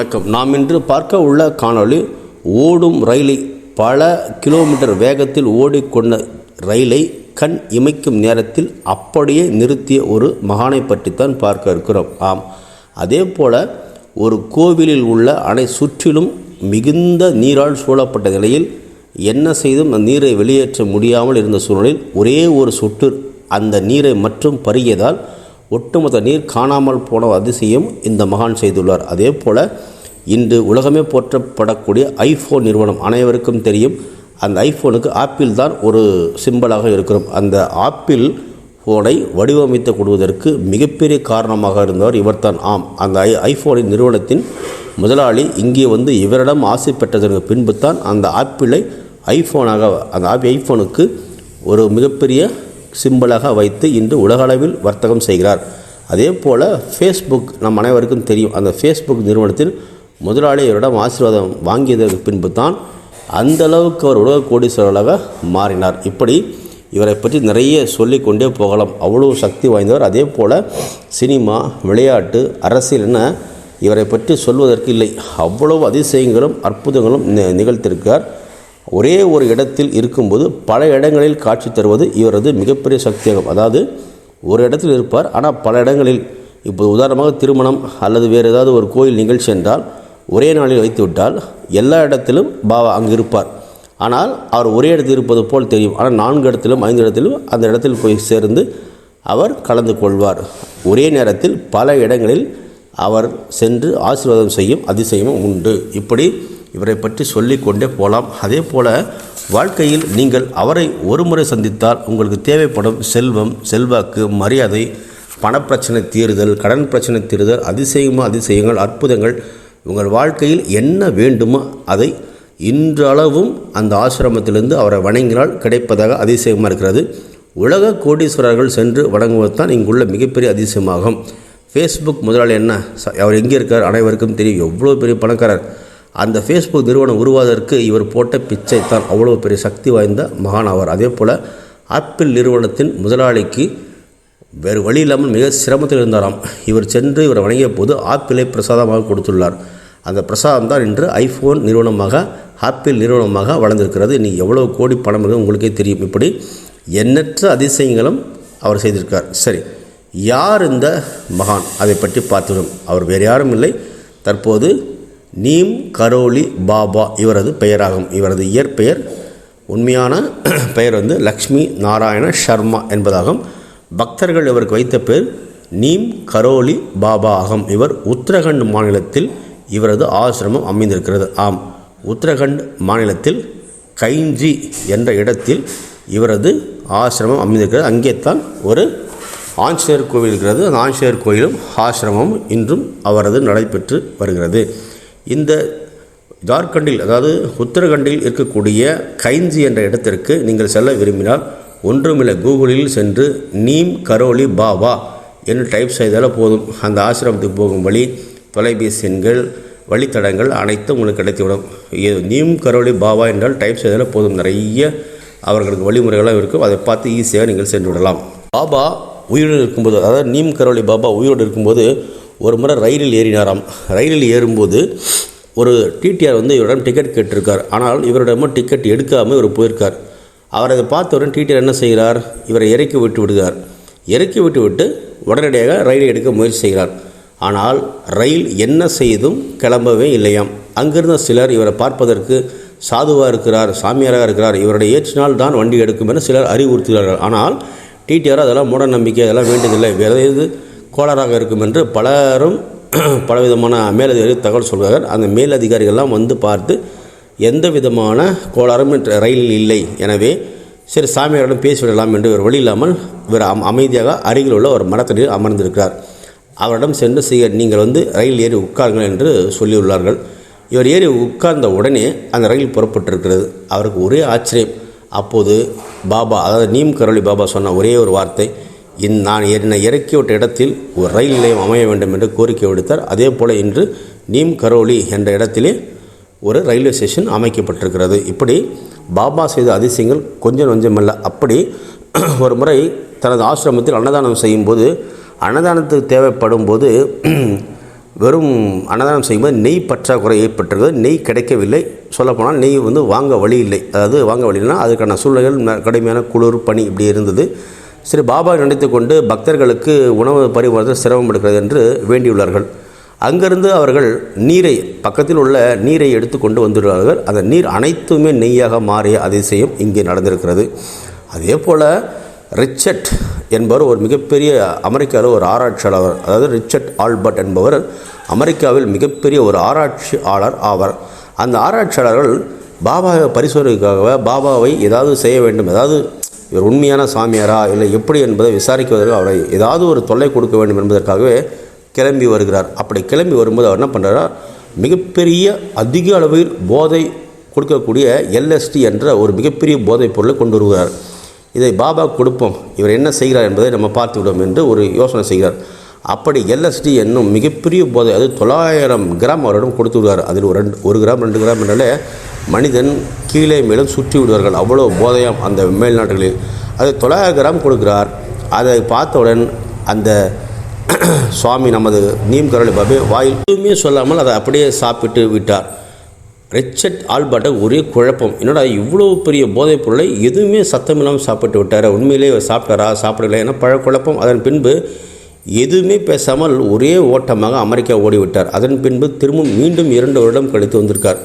வணக்கம். நாம் இன்று பார்க்க உள்ள காணொளி ஓடும் ரயிலை பல கிலோமீட்டர் வேகத்தில் ஓடிக்கொண்ட ரயிலை கண் இமைக்கும் நேரத்தில் அப்படியே நிறுத்திய ஒரு மகானை பற்றித்தான் பார்க்க இருக்கிறோம். ஆம். அதே போல ஒரு கோவிலில் உள்ள அணை சுற்றிலும் மிகுந்த நீரால் சூழப்பட்ட நிலையில் என்ன செய்தும் அந்த நீரை வெளியேற்ற முடியாமல் இருந்த சூழலில் ஒரே ஒரு சொட்டு அந்த நீரை மட்டும் பருகியதால் ஒட்டுமொத்த நீர் காணாமல் போன அதிசயம் இந்த மகான் செய்துள்ளார். அதே போல் இன்று உலகமே போற்றப்படக்கூடிய ஐஃபோன் நிறுவனம் அனைவருக்கும் தெரியும். அந்த ஐஃபோனுக்கு ஆப்பிள் தான் ஒரு சிம்பலாக இருக்கிறோம். அந்த ஆப்பிள் ஃபோனை வடிவமைத்து கொடுவதற்கு மிகப்பெரிய காரணமாக இருந்தவர் இவர்தான். ஆம் அந்த ஐ ஐஃபோனின் நிறுவனத்தின் முதலாளி இங்கே வந்து இவரிடம் ஆசை பெற்றதற்கு பின்பு தான் அந்த ஆப்பிளை ஐஃபோனாக அந்த ஆப் ஐஃபோனுக்கு ஒரு மிகப்பெரிய சிம்பிளாக வைத்து இன்று உலகளவில் வர்த்தகம் செய்கிறார். அதே போல் ஃபேஸ்புக் நம் அனைவருக்கும் தெரியும். அந்த ஃபேஸ்புக் நிறுவனத்தில் முதலாளி இவரிடம் ஆசீர்வாதம் வாங்கியதற்கு பின்பு தான் அந்த அளவுக்கு அவர் உலக கோடீஸ்வரர்களாக மாறினார். இப்படி இவரை பற்றி நிறைய சொல்லிக்கொண்டே போகலாம். அவ்வளோ சக்தி வாய்ந்தவர். அதே போல் சினிமா விளையாட்டு அரசியல் என இவரை பற்றி சொல்வதற்கு இல்லை. அவ்வளவு அதிசயங்களும் அற்புதங்களும் நி- ஒரே ஒரு இடத்தில் இருக்கும்போது பல இடங்களில் காட்சி தருவது இவரது மிகப்பெரிய சக்தியாகும். அதாவது ஒரு இடத்தில் இருப்பார் ஆனால் பல இடங்களில் இப்போ உதாரணமாக திருமணம் அல்லது வேறு ஏதாவது ஒரு கோயில் நிகழ்ச்சி என்றால் ஒரே நாளில் வைத்துவிட்டால் எல்லா இடத்திலும் பாபா அங்கு இருப்பார். ஆனால் அவர் ஒரே இடத்தில் இருப்பது போல் தெரியும். ஆனால் நான்கு இடத்திலும் ஐந்து இடத்திலும் அந்த இடத்தில் போய் சேர்ந்து அவர் கலந்து கொள்வார். ஒரே நேரத்தில் பல இடங்களில் அவர் சென்று ஆசீர்வாதம் செய்யும் அதிசயமும் உண்டு. இப்படி இவரை பற்றி சொல்லிக்கொண்டே போகலாம் அதே போல வாழ்க்கையில் நீங்கள் அவரை ஒருமுறை சந்தித்தால் உங்களுக்கு தேவைப்படும் செல்வம் செல்வாக்கு மரியாதை பணப்பிரச்சனை தீருதல் கடன் பிரச்சனை தீருதல் அதிசயமோ அதிசயங்கள் அற்புதங்கள் உங்கள் வாழ்க்கையில் என்ன வேண்டுமோ அதை இன்றளவும் அந்த ஆசிரமத்திலிருந்து அவரை வணங்கினால் கிடைப்பதாக அதிசயமாக இருக்கிறது. உலக கோடீஸ்வரர்கள் சென்று வணங்குவது தான் இங்குள்ள மிகப்பெரிய அதிசயமாகும். ஃபேஸ்புக் முதலாளி என்ன? ச- அவர் எங்கே இருக்கார்? அனைவருக்கும் தெரியும். எவ்வளோ பெரிய பணக்காரர். அந்த ஃபேஸ்புக் நிறுவனம் உருவாவதற்கு இவர் போட்ட பிச்சை தான் அவ்வளோ பெரிய சக்தி வாய்ந்த மகான் ஆவார் அதே போல் ஆப்பிள் நிறுவனத்தின் முதலாளிக்கு வேறு வழி இல்லாமல் மிக சிரமத்தில் இருந்தாராம். இவர் சென்று இவரை வணங்கிய போது ஆப்பிளை பிரசாதமாக கொடுத்துள்ளார். அந்த பிரசாதம் தான் இன்று ஐஃபோன் நிறுவனமாக ஆப்பிள் நிறுவனமாக வளர்ந்திருக்கிறது. நீ எவ்வளோ கோடி பணம் உங்களுக்கே தெரியும். இப்படி எண்ணற்ற அதிசயங்களும் அவர் செய்திருக்கார் சரி யார் இந்த மகான்? அதை பற்றி பார்த்துடும் அவர் வேறு யாரும் இல்லை. தற்போது நீம் கரோலி பாபா இவரது பெயராகும். இவரது இயற்பெயர் உண்மையான பெயர் வந்து லக்ஷ்மி நாராயண சர்மா என்பதாகும். பக்தர்கள் இவருக்கு வைத்த பெயர் நீம் கரோலி பாபா ஆகும். இவர் உத்தரகண்ட் மாநிலத்தில் இவரது ஆசிரமம் அமைந்திருக்கிறது. ஆம் உத்தரகண்ட் மாநிலத்தில் கைஞ்சி என்ற இடத்தில் இவரது ஆசிரமம் அமைந்திருக்கிறது. அங்கே தான் ஒரு ஆஞ்சநேயர் கோவில் இருக்கிறது. அந்த ஆஞ்சநேயர் கோயிலும் ஆசிரமம் இன்றும் அவரது நடைபெற்று வருகிறது. இந்த ஜார்க்கண்டில் அதாவது உத்தரகண்டில் இருக்கக்கூடிய கைஞ்சி என்ற இடத்திற்கு நீங்கள் செல்ல விரும்பினால் ஒன்றுமில்லை கூகுளில் சென்று நீம் கரோலி பாபா என்று டைப் செய்தால் போதும். அந்த ஆசிரமத்துக்கு போகும் வழி தொலைபேசி எண்கள் வழித்தடங்கள் அனைத்தும் உங்களுக்கு கிடைத்துவிடும். நீம் கரோலி பாபா என்றால் டைப் செய்தால் போதும். நிறைய அவர்களுக்கு வழிமுறைகளாக இருக்கும். அதை பார்த்து ஈஸியாக நீங்கள் சென்று விடலாம். பாபா உயிரோடு இருக்கும்போது அதாவது நீம் கரோலி பாபா உயிரோடு இருக்கும்போது ஒரு முறை ரயிலில் ஏறினாராம். ரயிலில் ஏறும்போது ஒரு டிடிஆர் வந்து இவரிடம் டிக்கெட் கேட்டிருக்கார். ஆனால் இவரிடமும் டிக்கெட் எடுக்காமல் இவர் போயிருக்கார். அவர் அதை பார்த்தவுடன் டிடிஆர் என்ன செய்கிறார்? இவரை இறக்கி விட்டு விடுகிறார். இறக்கி விட்டு விட்டு உடனடியாக ரயிலை எடுக்க முயற்சி செய்கிறார். ஆனால் ரயில் என்ன செய்தும் கிளம்பவே இல்லையாம். அங்கிருந்த சிலர் இவரை பார்ப்பதற்கு சாதுவாக இருக்கிறார் சாமியாராக இருக்கிறார். இவருடைய ஏற்றினால் தான் வண்டி எடுக்கும் என சிலர் அறிவுறுத்துகிறார்கள். ஆனால் டிடிஆர் அதெல்லாம் மூட நம்பிக்கை அதெல்லாம் வேண்டியதில்லை. வேறு எது? கோளாறாக இருக்கும் என்று பலரும் பலவிதமான மேலதிகாரி தகவல் சொல்கிறார்கள். அந்த மேலதிகாரிகள்லாம் வந்து பார்த்து எந்த விதமான கோளாறும் இன்று ரயிலில் இல்லை. எனவே சரி சாமியாரிடம் பேசிவிடலாம் என்று ஒரு வழி இல்லாமல் இவர் அம் அமைதியாக அருகில் உள்ள ஒரு மரத்தடியில் அமர்ந்திருக்கிறார். அவரிடம் சென்று செய்ய நீங்கள் வந்து ரயில் ஏறி உட்காருங்கள் என்று சொல்லியுள்ளார்கள். இவர் ஏறி உட்கார்ந்த உடனே அந்த ரயில் புறப்பட்டிருக்கிறது. அவருக்கு ஒரே ஆச்சரியம். அப்போது பாபா அதாவது நீம் கரோலி பாபா சொன்ன ஒரே ஒரு வார்த்தை இந் நான் என்னை இறக்கிவிட்ட இடத்தில் ஒரு ரயில் நிலையம் அமைய வேண்டும் என்று கோரிக்கை விடுத்தார். அதே போல் இன்று நீம் கரோலி என்ற இடத்திலே ஒரு ரயில்வே ஸ்டேஷன் அமைக்கப்பட்டிருக்கிறது. இப்படி பாபா செய்த அதிசயங்கள் கொஞ்சம் கொஞ்சமல்ல அப்படி ஒரு முறை தனது ஆசிரமத்தில் அன்னதானம் செய்யும்போது அன்னதானத்துக்கு தேவைப்படும் போது வெறும் அன்னதானம் செய்யும்போது நெய் பற்றாக்குறை ஏற்பட்டிருக்கிறது. நெய் கிடைக்கவில்லை. சொல்லப்போனால் நெய் வந்து வாங்க வழி இல்லை. அதாவது வாங்க வழி இல்லைன்னா அதுக்கான சூழ்நிலைகள் கடுமையான குளிர் பனி இப்படி இருந்தது. ஸ்ரீ பாபா நினைத்து கொண்டு பக்தர்களுக்கு உணவு பரிவர்த்தனை சிரமம் எடுக்கிறது என்று வேண்டியுள்ளார்கள். அங்கிருந்து அவர்கள் நீரை பக்கத்தில் உள்ள நீரை எடுத்து கொண்டு வந்துள்ளார்கள். அந்த நீர் அனைத்துமே நெய்யாக மாறிய அதிசயம் இங்கே நடந்திருக்கிறது. அதே போல் ரிச்சர்ட் என்பவர் ஒரு மிகப்பெரிய அமெரிக்காவில் ஒரு ஆராய்ச்சியாளர் அதாவது ரிச்சர்ட் ஆல்பர்ட் என்பவர் அமெரிக்காவில் மிகப்பெரிய ஒரு ஆராய்ச்சியாளர் ஆவார். அந்த ஆராய்ச்சியாளர்கள் பாபாவை பரிசோதனைக்காக பாபாவை ஏதாவது செய்ய வேண்டும் ஏதாவது இவர் உண்மையான சாமியாரா இல்லை எப்படி என்பதை விசாரிக்குவதற்கு அவரை ஏதாவது ஒரு தொல்லை கொடுக்க வேண்டும் என்பதற்காகவே கிளம்பி வருகிறார். அப்படி கிளம்பி வரும்போது அவர் என்ன பண்ணுறாரா மிகப்பெரிய அதிக அளவில் போதை கொடுக்கக்கூடிய எல்எஸ்டி என்ற ஒரு மிகப்பெரிய போதைப் பொருளை கொண்டு வருகிறார். இதை பாபா கொடுப்போம். இவர் என்ன செய்கிறார் என்பதை நம்ம பார்த்து விடுவோம் என்று ஒரு யோசனை செய்கிறார். அப்படி எல்எஸ்டி என்னும் மிகப்பெரிய போதை அது தொள்ளாயிரம் கிராம் அவரிடம் கொடுத்து விடுவார் அதில் ஒரு ரெண்டு ஒரு கிராம் ரெண்டு கிராம் என்றாலே மனிதன் கீழே மேலும் சுற்றி விடுவார்கள் அவ்வளோ போதையாம் அந்த மேல்நாடுகளில் அது தொள்ளாயிரம் கிராம் கொடுக்கிறார். அதை பார்த்தவுடன் அந்த சுவாமி நமது நீம் கரளி பாபே வாயில் எதுவுமே சொல்லாமல் அதை அப்படியே சாப்பிட்டு விட்டார். ரிச்சர்ட் ஆல்பர்ட்டை ஒரே குழப்பம். என்னடா இவ்வளோ பெரிய போதைப் பொருளை எதுவுமே சத்தமில்லாமல் சாப்பிட்டு விட்டார்? உண்மையிலே சாப்பிட்டாரா? சாப்பிட்டாரா சாப்பிடல பழ குழப்பம் அதன் பின்பு எதுவுமே பேசாமல் ஒரே ஓட்டமாக அமெரிக்கா ஓடிவிட்டார். அதன் பின்பு திரும்பவும் மீண்டும் இரண்டு வருடம் கழித்து வந்திருக்கார்.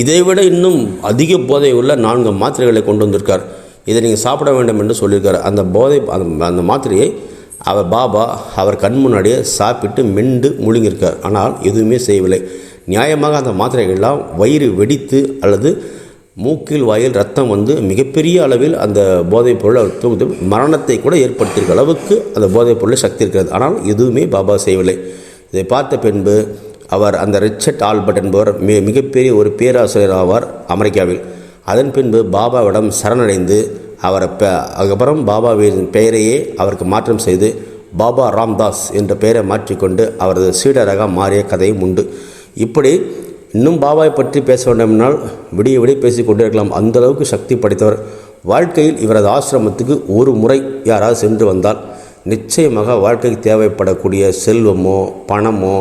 இதைவிட இன்னும் அதிக போதை உள்ள நான்கு மாத்திரைகளை கொண்டு வந்திருக்கார். இதை நீங்கள் சாப்பிட வேண்டும் என்று சொல்லியிருக்கார். அந்த போதை அந்த அந்த மாத்திரையை அவர் பாபா அவர் கண் முன்னாடியே சாப்பிட்டு மெண்டு முழுங்கியிருக்கார். ஆனால் எதுவுமே செய்யவில்லை. நியாயமாக அந்த மாத்திரைகள்லாம் வயிறு வெடித்து அல்லது மூக்கில் வாயில் ரத்தம் வந்து மிகப்பெரிய அளவில் அந்த போதைப் பொருள் அவர் தூக்குது மரணத்தை கூட ஏற்படுத்தியிருக்க அளவுக்கு அந்த போதைப் பொருள் சக்தி இருக்கிறது. ஆனால் எதுவுமே பாபா செய்யவில்லை. இதை பார்த்த பின்பு அவர் அந்த ரிச்சர்ட் ஆல்பர்ட் என்பவர் மிக மிகப்பெரிய ஒரு பேராசிரியர் ஆவார் அமெரிக்காவில். அதன் பின்பு பாபாவிடம் சரணடைந்து அவரை ப அதுக்கப்புறம் பாபாவின் பெயரையே அவருக்கு மாற்றம் செய்து பாபா ராம்தாஸ் என்ற பெயரை மாற்றிக்கொண்டு அவரது சீடராக மாறிய கதையும் உண்டு. இப்படி இன்னும் பாபாவை பற்றி பேச வேண்டுமென்றால் விடிய விடிய பேசிக்கொண்டே இருக்கலாம். அந்த அளவுக்கு சக்தி படைத்தவர். வாழ்க்கையில் இவரது ஆசிரமத்துக்கு ஒரு முறை யாராவது சென்று வந்தால் நிச்சயமாக வாழ்க்கைக்கு தேவைப்படக்கூடிய செல்வமோ பணமோ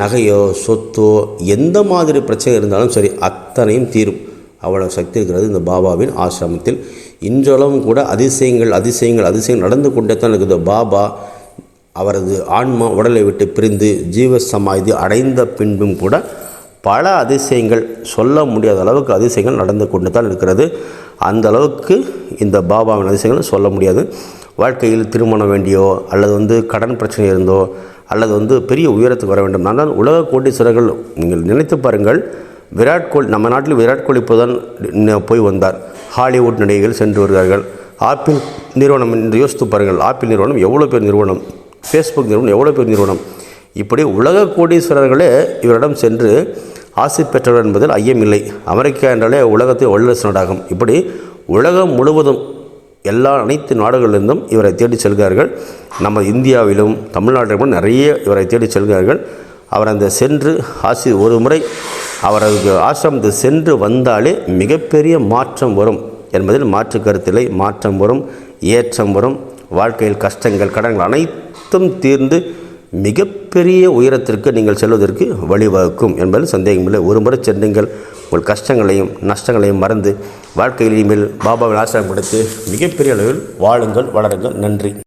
நகையோ சொத்தோ எந்த மாதிரி பிரச்சனை இருந்தாலும் சரி அத்தனையும் தீரும். அவ்வளவு சக்தி இருக்கிறது இந்த பாபாவின் ஆசிரமத்தில். இன்றளவும் கூட அதிசயங்கள் அதிசயங்கள் அதிசயங்கள் நடந்து கொண்டே தான் இருக்குது. பாபா அவரது ஆன்மா உடலை விட்டு பிரிந்து ஜீவ சமாதி அடைந்த பின்பும் கூட பல அதிசயங்கள் சொல்ல முடியாத அளவுக்கு அதிசயங்கள் நடந்து கொண்டு தான் இருக்கிறது. அந்த அளவுக்கு இந்த பாபாவின் அதிசயங்கள் சொல்ல முடியாது. வாழ்க்கையில் திருமணம் வேண்டியோ அல்லது வந்து கடன் பிரச்சனை இருந்தோ அல்லது வந்து பெரிய உயரத்துக்கு வர வேண்டும். நான் உலக கோட்டீஸ்வரர்கள் நீங்கள் நினைத்து பாருங்கள் விராட் கோலி நம்ம நாட்டில் விராட் கோலி இப்போதான் தான் போய் வந்தார். ஹாலிவுட் நடிகைகள் சென்று வருகிறார்கள். ஆப்பிள் நிறுவனம் என்று யோசித்து பாருங்கள். ஆப்பிள் நிறுவனம் எவ்வளோ பேர் நிறுவனம்? ஃபேஸ்புக் நிறுவனம் எவ்வளோ பேர் நிறுவனம்? இப்படி உலக கோடீஸ்வரர்களே இவரிடம் சென்று ஆசி பெற்றவர் என்பதில் ஐயமில்லை அமெரிக்கா என்றாலே உலகத்தில் வல்லரசு நாடாகும் இப்படி உலகம் முழுவதும் எல்லா அனைத்து நாடுகளிலிருந்தும் இவரை தேடி செல்கிறார்கள். நம்ம இந்தியாவிலும் தமிழ்நாட்டிலும் நிறைய இவரை தேடி செல்கிறார்கள். அவர் அந்த சென்று ஆசி ஒரு முறை அவரது ஆசிரமத்தை சென்று வந்தாலே மிகப்பெரிய மாற்றம் வரும் என்பதில் மாற்று கருத்தில்லை மாற்றம் வரும் ஏற்றம் வரும். வாழ்க்கையில் கஷ்டங்கள் கடன்கள் அனைத்தும் தீர்ந்து மிகப்பெரிய உயரத்திற்கு நீங்கள் செல்வதற்கு வழிவகுக்கும் என்பதில் சந்தேகமில்லை. ஒரு முறை சென்றுங்கள் உங்கள் கஷ்டங்களையும் நஷ்டங்களையும் மறந்து வாழ்க்கையில் இனிமேல் பாபாவின் ஆசிரியம் கொடுத்து மிகப்பெரிய அளவில் வாழுங்கள் வளருங்கள். நன்றி.